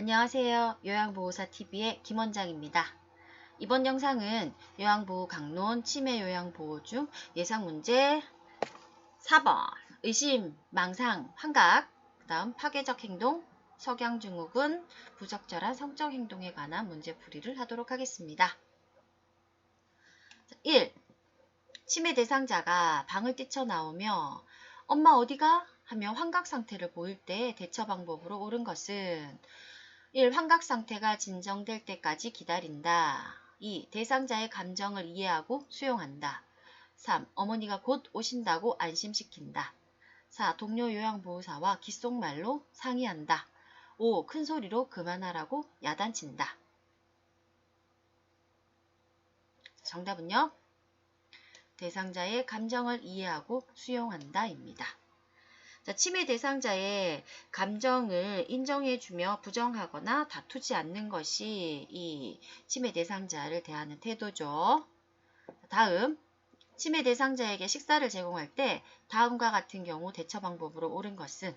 안녕하세요. 요양보호사TV의 김원장입니다. 이번 영상은 요양보호 강론 치매 요양보호 중 예상문제 4번 의심, 망상, 환각 그 다음 파괴적 행동, 석양 증후군, 부적절한 성적 행동에 관한 문제풀이를 하도록 하겠습니다. 1. 치매 대상자가 방을 뛰쳐나오며 엄마 어디가? 하며 환각 상태를 보일 때 대처 방법으로 옳은 것은 1. 환각 상태가 진정될 때까지 기다린다. 2. 대상자의 감정을 이해하고 수용한다. 3. 어머니가 곧 오신다고 안심시킨다. 4. 동료 요양보호사와 귓속말로 상의한다. 5. 큰 소리로 그만하라고 야단친다. 정답은요? 대상자의 감정을 이해하고 수용한다입니다. 자, 치매 대상자의 감정을 인정해주며 부정하거나 다투지 않는 것이 이 치매 대상자를 대하는 태도죠. 다음, 치매 대상자에게 식사를 제공할 때 다음과 같은 경우 대처 방법으로 옳은 것은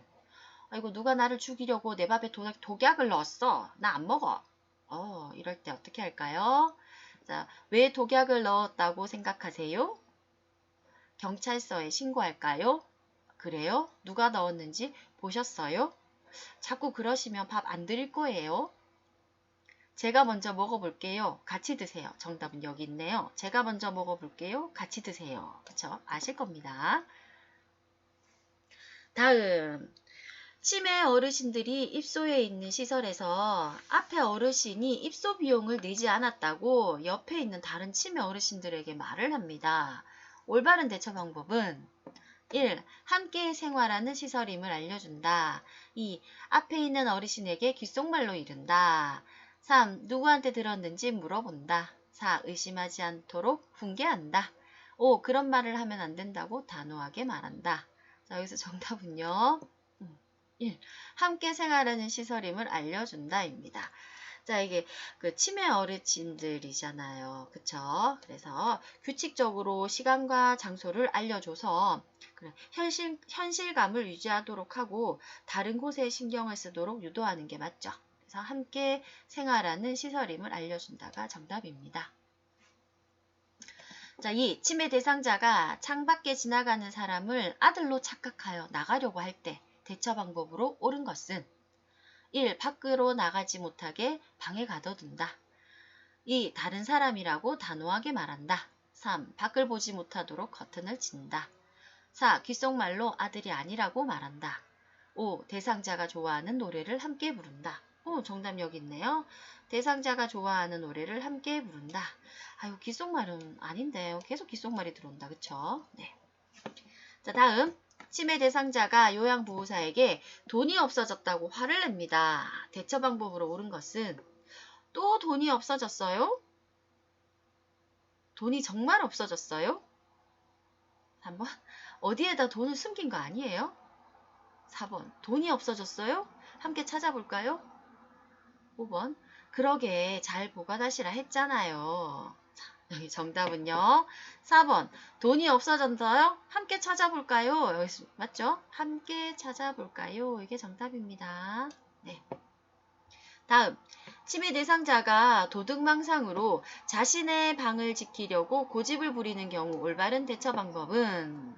아이고 누가 나를 죽이려고 내 밥에 도, 독약 을 넣었어. 나 안 먹어. 어, 이럴 때 어떻게 할까요? 자, 왜 독약을 넣었다고 생각하세요? 경찰서에 신고할까요? 그래요? 누가 넣었는지 보셨어요? 자꾸 그러시면 밥 안 드릴 거예요. 제가 먼저 먹어볼게요. 같이 드세요. 정답은 여기 있네요. 제가 먼저 먹어볼게요. 같이 드세요. 그쵸? 아실 겁니다. 다음. 치매 어르신들이 입소해 있는 시설에서 앞에 어르신이 입소 비용을 내지 않았다고 옆에 있는 다른 치매 어르신들에게 말을 합니다. 올바른 대처 방법은 1. 함께 생활하는 시설임을 알려준다. 2. 앞에 있는 어르신에게 귓속말로 이른다. 3. 누구한테 들었는지 물어본다. 4. 의심하지 않도록 훈계한다. 5. 그런 말을 하면 안 된다고 단호하게 말한다. 자, 여기서 정답은요. 1. 함께 생활하는 시설임을 알려준다입니다. 자, 이게 그 치매 어르신들이잖아요. 그쵸? 그래서 규칙적으로 시간과 장소를 알려줘서 현실, 현실감을 유지하도록 하고 다른 곳에 신경을 쓰도록 유도하는 게 맞죠. 그래서 함께 생활하는 시설임을 알려준다가 정답입니다. 자, 이 치매 대상자가 창밖에 지나가는 사람을 아들로 착각하여 나가려고 할 때 대처 방법으로 옳은 것은 1. 밖으로 나가지 못하게 방에 가둬둔다. 2. 다른 사람이라고 단호하게 말한다. 3. 밖을 보지 못하도록 커튼을 친다. 4. 귓속말로 아들이 아니라고 말한다. 5. 대상자가 좋아하는 노래를 함께 부른다. 오, 정답 여기 있네요. 대상자가 좋아하는 노래를 함께 부른다. 아유, 귓속말은 아닌데 계속 귓속말이 들어온다. 그쵸? 네. 자, 다음. 치매 대상자가 요양보호사에게 돈이 없어졌다고 화를 냅니다. 대처 방법으로 옳은 것은 또 돈이 없어졌어요? 돈이 정말 없어졌어요? 3번 어디에다 돈을 숨긴 거 아니에요? 4번 돈이 없어졌어요? 함께 찾아볼까요? 5번 그러게 잘 보관하시라 했잖아요. 여기 정답은요. 4번. 돈이 없어졌어요? 함께 찾아볼까요? 여기 맞죠? 함께 찾아볼까요? 이게 정답입니다. 네. 다음. 치매 대상자가 도둑망상으로 자신의 방을 지키려고 고집을 부리는 경우 올바른 대처 방법은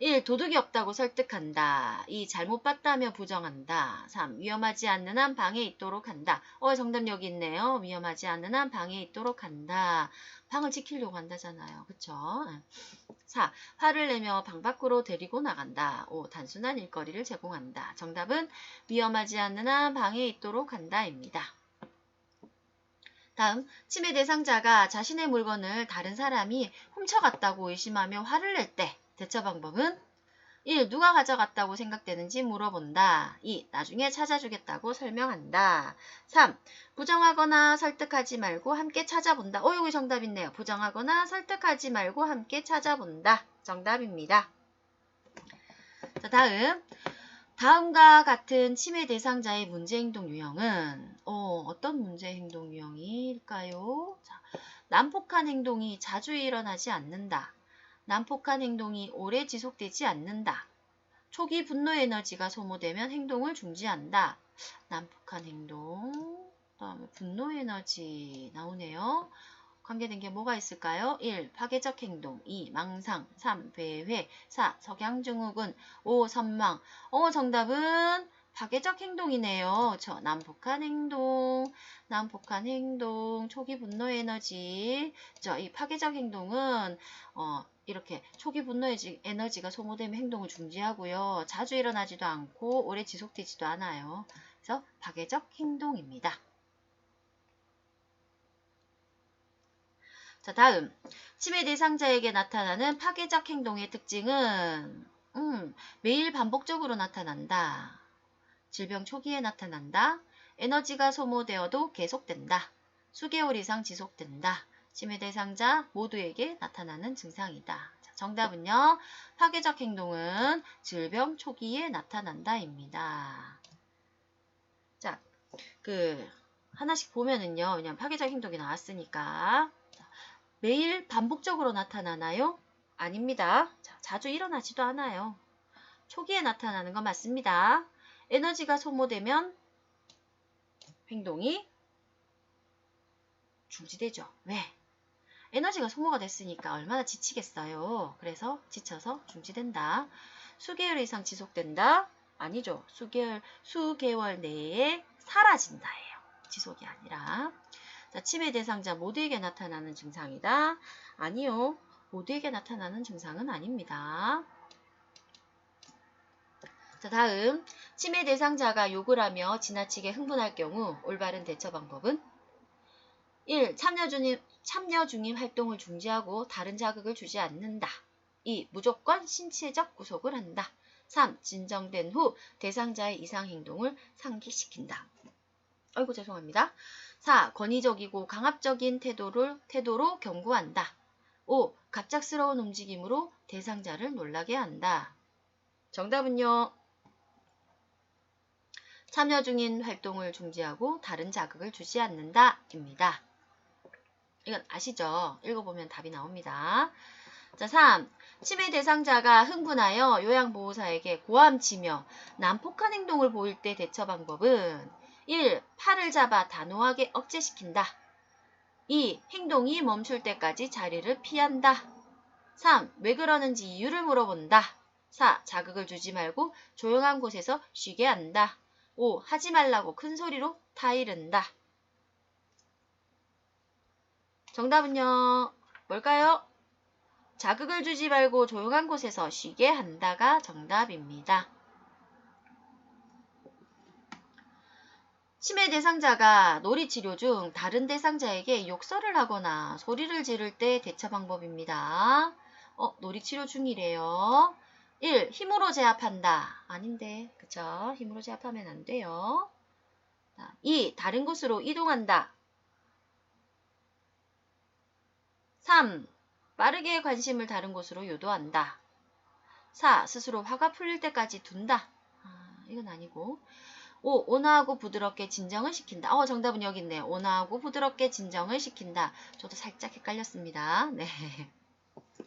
1. 도둑이 없다고 설득한다. 2. 잘못 봤다며 부정한다. 3. 위험하지 않는 한 방에 있도록 한다. 어, 정답 여기 있네요. 위험하지 않는 한 방에 있도록 한다. 방을 지키려고 한다잖아요. 그쵸? 4. 화를 내며 방 밖으로 데리고 나간다. 5. 단순한 일거리를 제공한다. 정답은 위험하지 않는 한 방에 있도록 한다입니다. 다음, 치매 대상자가 자신의 물건을 다른 사람이 훔쳐갔다고 의심하며 화를 낼 때 대처 방법은 1. 누가 가져갔다고 생각되는지 물어본다. 2. 나중에 찾아주겠다고 설명한다. 3. 부정하거나 설득하지 말고 함께 찾아본다. 어, 여기 정답 있네요. 부정하거나 설득하지 말고 함께 찾아본다. 정답입니다. 자, 다음. 다음과 같은 치매 대상자의 문제 행동 유형은 어, 어떤 문제 행동 유형일까요? 자, 난폭한 행동이 자주 일어나지 않는다. 난폭한 행동이 오래 지속되지 않는다. 초기 분노 에너지가 소모되면 행동을 중지한다. 난폭한 행동, 그다음에 분노 에너지 나오네요. 관계된 게 뭐가 있을까요? 1. 파괴적 행동 2. 망상 3. 배회 4. 석양 증후군 5. 선망 어 정답은 파괴적 행동이네요. 저 난폭한 행동, 난폭한 행동, 초기 분노 에너지. 저 이 파괴적 행동은 어 이렇게 초기 분노 에너지가 소모되면 행동을 중지하고요. 자주 일어나지도 않고 오래 지속되지도 않아요. 그래서 파괴적 행동입니다. 자, 다음. 치매 대상자에게 나타나는 파괴적 행동의 특징은 음, 매일 반복적으로 나타난다. 질병 초기에 나타난다. 에너지가 소모되어도 계속된다. 수개월 이상 지속된다. 치매 대상자 모두에게 나타나는 증상이다. 자, 정답은요. 파괴적 행동은 질병 초기에 나타난다입니다. 자, 그 하나씩 보면은요. 그냥 파괴적 행동이 나왔으니까 자, 매일 반복적으로 나타나나요? 아닙니다. 자, 자주 일어나지도 않아요. 초기에 나타나는 건 맞습니다. 에너지가 소모되면 행동이 중지되죠. 왜? 에너지가 소모가 됐으니까 얼마나 지치겠어요. 그래서 지쳐서 중지된다. 수개월 이상 지속된다? 아니죠. 수개월, 수개월 내에 사라진다예요. 지속이 아니라. 자, 치매 대상자 모두에게 나타나는 증상이다. 아니요. 모두에게 나타나는 증상은 아닙니다. 자, 다음. 치매 대상자가 욕을 하며 지나치게 흥분할 경우 올바른 대처 방법은 1. 참여 중인, 참여 중인 활동을 중지하고 다른 자극을 주지 않는다. 2. 무조건 신체적 구속을 한다. 3. 진정된 후 대상자의 이상 행동을 상기시킨다. 아이고 죄송합니다. 4. 권위적이고 강압적인 태도를, 태도로 경고한다. 5. 갑작스러운 움직임으로 대상자를 놀라게 한다. 정답은요. 참여 중인 활동을 중지하고 다른 자극을 주지 않는다. 입니다. 이건 아시죠? 읽어보면 답이 나옵니다. 자, 3. 치매 대상자가 흥분하여 요양보호사에게 고함치며 난폭한 행동을 보일 때 대처 방법은 1. 팔을 잡아 단호하게 억제시킨다. 2. 행동이 멈출 때까지 자리를 피한다. 3. 왜 그러는지 이유를 물어본다. 4. 자극을 주지 말고 조용한 곳에서 쉬게 한다. 5. 하지 말라고 큰 소리로 타이른다. 정답은요. 뭘까요? 자극을 주지 말고 조용한 곳에서 쉬게 한다가 정답입니다. 치매 대상자가 놀이 치료 중 다른 대상자에게 욕설을 하거나 소리를 지를 때 대처 방법입니다. 어, 놀이 치료 중이래요. 1. 힘으로 제압한다. 아닌데, 그쵸? 힘으로 제압하면 안 돼요. 2. 다른 곳으로 이동한다. 3. 빠르게 관심을 다른 곳으로 유도한다. 4. 스스로 화가 풀릴 때까지 둔다. 아, 이건 아니고. 5. 온화하고 부드럽게 진정을 시킨다. 어, 정답은 여기 있네요. 온화하고 부드럽게 진정을 시킨다. 저도 살짝 헷갈렸습니다. 네.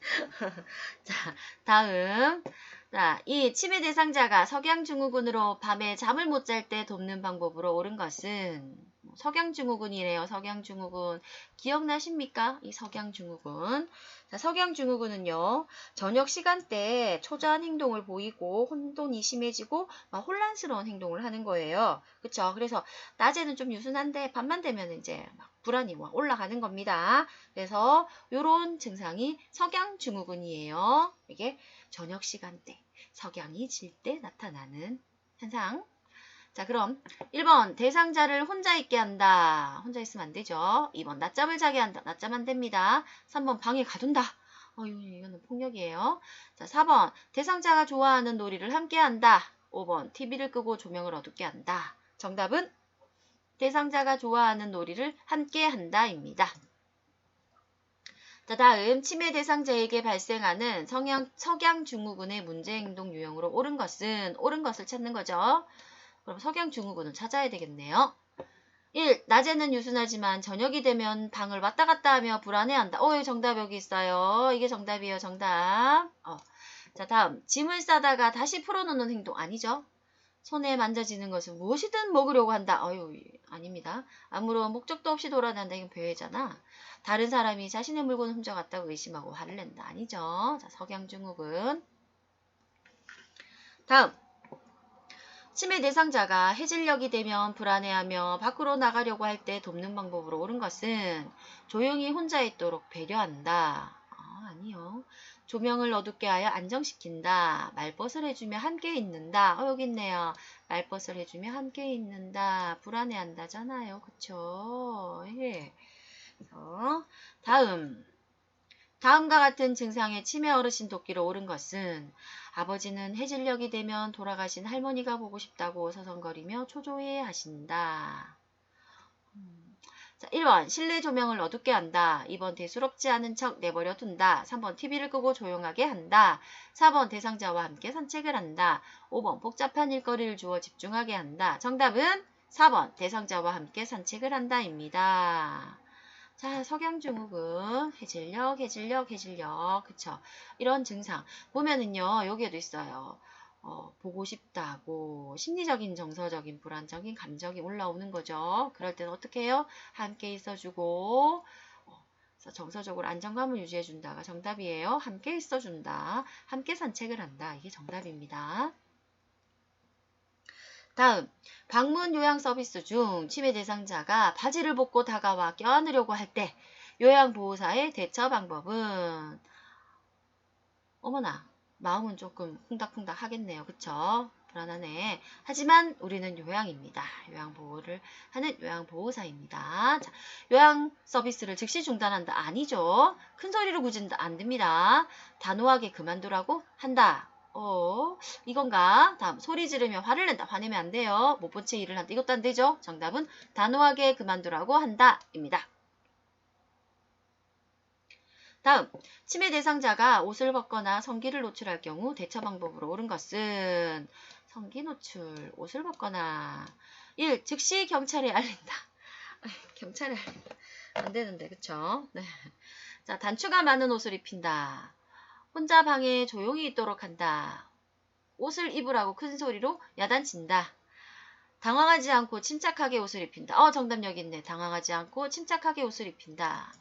자, 다음. 자, 이 치매 대상자가 석양증후군으로 밤에 잠을 못 잘 때 돕는 방법으로 옳은 것은 뭐 석양증후군이래요. 석양증후군. 기억나십니까? 이 석양증후군. 자, 석양증후군은요. 저녁 시간대에 초조한 행동을 보이고 혼돈이 심해지고 막 혼란스러운 행동을 하는 거예요. 그쵸? 그래서 낮에는 좀 유순한데 밤만 되면 이제 막 불안이 막 올라가는 겁니다. 그래서 요런 증상이 석양 증후군이에요. 이게 저녁 시간대 석양이 질 때 나타나는 현상. 자, 그럼 1번 대상자를 혼자 있게 한다. 혼자 있으면 안 되죠. 2번 낮잠을 자게 한다. 낮잠 안 됩니다. 3번 방에 가둔다. 어휴, 이거는 폭력이에요. 자, 4번 대상자가 좋아하는 놀이를 함께 한다. 5번 TV를 끄고 조명을 어둡게 한다. 정답은 대상자가 좋아하는 놀이를 함께 한다입니다. 자, 다음 치매 대상자에게 발생하는 성향, 석양 증후군의 문제 행동 유형으로 옳은 것은 옳은 것을 찾는 거죠. 그럼 석양 증후군을 찾아야 되겠네요. 1. 낮에는 유순하지만 저녁이 되면 방을 왔다 갔다 하며 불안해한다. 어, 정답 여기 있어요. 이게 정답이에요. 정답. 어. 자, 다음. 짐을 싸다가 다시 풀어놓는 행동 아니죠? 손에 만져지는 것은 무엇이든 먹으려고 한다. 어유 아닙니다. 아무런 목적도 없이 돌아다닌다. 이건 배회잖아. 다른 사람이 자신의 물건을 훔쳐갔다고 의심하고 화를 낸다. 아니죠. 자, 석양중국은. 다음. 치매 대상자가 해질녘이 되면 불안해하며 밖으로 나가려고 할 때 돕는 방법으로 옳은 것은 조용히 혼자 있도록 배려한다. 아, 아니요. 조명을 어둡게 하여 안정시킨다. 말벗을 해주며 함께 있는다. 어, 여기 있네요. 말벗을 해주며 함께 있는다. 불안해한다잖아요. 그쵸? 예. 어, 다음. 다음과 같은 증상의 치매 어르신 돕기로 옳은 것은 아버지는 해질녘이 되면 돌아가신 할머니가 보고 싶다고 서성거리며 초조해 하신다. 음, 자, 1번 실내 조명을 어둡게 한다. 2번 대수롭지 않은 척 내버려 둔다. 3번 TV를 끄고 조용하게 한다. 4번 대상자와 함께 산책을 한다. 5번 복잡한 일거리를 주어 집중하게 한다. 정답은 4번 대상자와 함께 산책을 한다입니다. 자, 석양증후군, 해질녘, 해질녘, 해질녘, 그쵸? 이런 증상 보면은요, 여기에도 있어요. 어, 보고 싶다고 심리적인 정서적인 불안적인 감정이 올라오는 거죠. 그럴 때는 어떻게 해요? 함께 있어주고 어, 정서적으로 안정감을 유지해준다가 정답이에요. 함께 있어준다. 함께 산책을 한다. 이게 정답입니다. 다음, 방문 요양 서비스 중 치매 대상자가 바지를 벗고 다가와 껴안으려고 할 때 요양 보호사의 대처 방법은 어머나 마음은 조금 쿵닥쿵닥 하겠네요. 그쵸? 불안하네. 하지만 우리는 요양입니다. 요양보호를 하는 요양보호사입니다. 자, 요양 서비스를 즉시 중단한다. 아니죠. 큰 소리로 구진다. 안 됩니다. 단호하게 그만두라고 한다. 어, 이건가? 다음, 소리 지르며 화를 낸다. 화내면 안 돼요. 못 본 채 일을 한다. 이것도 안 되죠? 정답은 단호하게 그만두라고 한다. 입니다. 다음, 치매 대상자가 옷을 벗거나 성기를 노출할 경우 대처 방법으로 옳은 것은 성기 노출, 옷을 벗거나 1. 즉시 경찰에 알린다. 경찰에. 안 되는데, 그쵸? 네. 자, 단추가 많은 옷을 입힌다. 혼자 방에 조용히 있도록 한다. 옷을 입으라고 큰 소리로 야단친다. 당황하지 않고 침착하게 옷을 입힌다. 어, 정답 여기 있네. 당황하지 않고 침착하게 옷을 입힌다.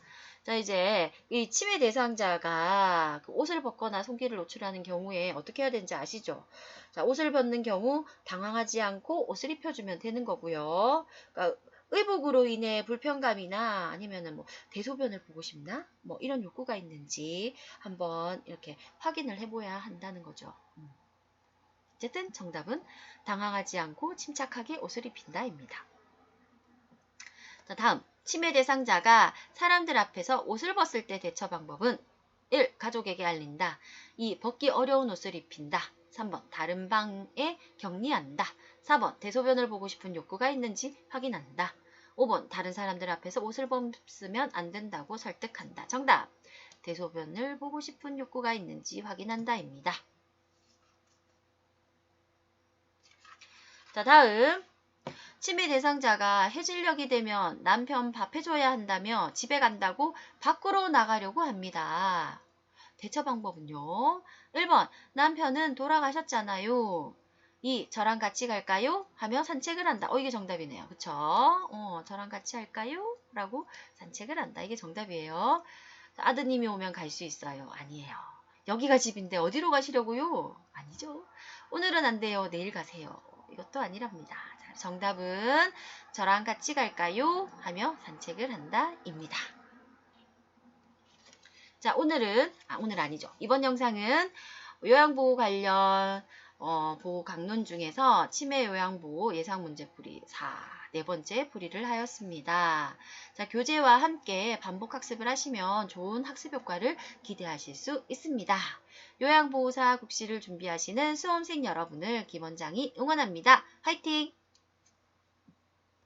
자, 이제 이 치매 대상자가 그 옷을 벗거나 손길을 노출하는 경우에 어떻게 해야 되는지 아시죠? 자, 옷을 벗는 경우 당황하지 않고 옷을 입혀주면 되는 거고요. 그러니까 의복으로 인해 불편감이나 아니면은 뭐 대소변을 보고 싶나? 뭐 이런 욕구가 있는지 한번 이렇게 확인을 해봐야 한다는 거죠. 음. 어쨌든 정답은 당황하지 않고 침착하게 옷을 입힌다입니다. 자, 다음 치매 대상자가 사람들 앞에서 옷을 벗을 때 대처 방법은 1. 가족에게 알린다. 2. 벗기 어려운 옷을 입힌다. 3번 다른 방에 격리한다. 4번 대소변을 보고 싶은 욕구가 있는지 확인한다. 5번 다른 사람들 앞에서 옷을 벗으면 안 된다고 설득한다. 정답 대소변을 보고 싶은 욕구가 있는지 확인한다입니다. 자 다음 치매 대상자가 해질녘이 되면 남편 밥 해줘야 한다며 집에 간다고 밖으로 나가려고 합니다. 대처 방법은요. 1번 남편은 돌아가셨잖아요. 2. 저랑 같이 갈까요? 하며 산책을 한다. 어 이게 정답이네요. 그쵸? 어 저랑 같이 할까요? 라고 산책을 한다. 이게 정답이에요. 아드님이 오면 갈 수 있어요. 아니에요. 여기가 집인데 어디로 가시려고요? 아니죠. 오늘은 안 돼요. 내일 가세요. 이것도 아니랍니다. 자, 정답은 저랑 같이 갈까요? 하며 산책을 한다. 입니다. 자, 오늘은, 아, 오늘 아니죠. 이번 영상은 요양보호 관련 어, 보호 강론 중에서 치매 요양보호 예상 문제 풀이 4, 네 번째 풀이를 하였습니다. 자, 교재와 함께 반복 학습을 하시면 좋은 학습 효과를 기대하실 수 있습니다. 요양보호사 국시를 준비하시는 수험생 여러분을 김원장이 응원합니다. 화이팅!